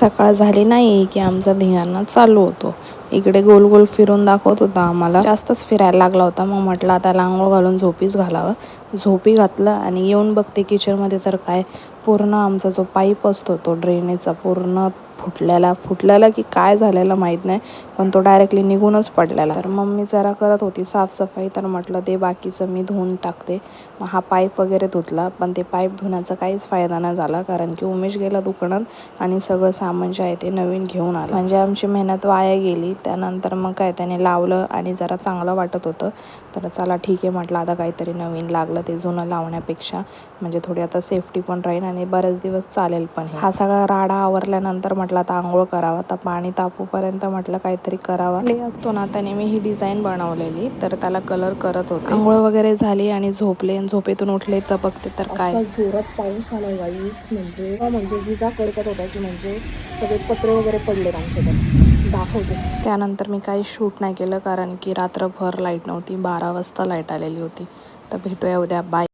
सकाळ झाली नाही की आमचा धिंगाणा चालू होतो. इकडे गोल गोल फिरून दाखवत होता आम्हाला. जास्तच फिरायला लागला होता. मग म्हटलं आता आंघोळ घालून झोपीच घालावं. झोपी घातलं आणि येऊन बघते किचनमध्ये तर काय पूर्ण आमचा जो पाईप असतो तो ड्रेनेजचा पूर्ण फुटलेला फुटलेला की काय झालेला माहीत नाही पण तो डायरेक्टली निघूनच पडलेला. तर मम्मी जरा करत होती साफसफाई तर म्हटलं ते बाकीचं मी धुवून टाकते. मग हा पाईप वगैरे धुतला पण ते पाईप धुण्याचा काहीच फायदा नाही झाला कारण की उमेश गेला दुकानात आणि सगळं सामान जे आहे ते नवीन घेऊन आलं. म्हणजे आमची मेहनत वाया गेली त्यानंतर मग काय त्याने लावलं आणि जरा चांगलं वाटत होतं. तर चला ठीक आहे म्हटलं आता काहीतरी नवीन लागलं ते जुनं लावण्यापेक्षा. म्हणजे थोडी आता सेफ्टी पण राहील आणि बरेच दिवस चालेल पण हा सगळा राडा आवरल्यानंतर म्हटलं आता आंघोळ करावा. तर पाणी तापूपर्यंत म्हटलं काहीतरी करावा. Clay असतो ना त्याने मी ही डिझाईन बनवलेली. तर त्याला कलर करत होते. आंघोळ वगैरे झाली आणि झोपले आणि झोपेतून उठले तर बघते तर काय. जोरात पाऊस आला गाईस म्हणजे म्हणजे विजा कडकत होता की म्हणजे सगळे पत्रे वगैरे पडले आमच्या तर दाखवते. त्यानंतर मी काही शूट नाही केलं कारण की रात्रभर लाइट नव्हती. बारा वाजता लाइट आलेली होती. तर भेटूया उद्या. बाय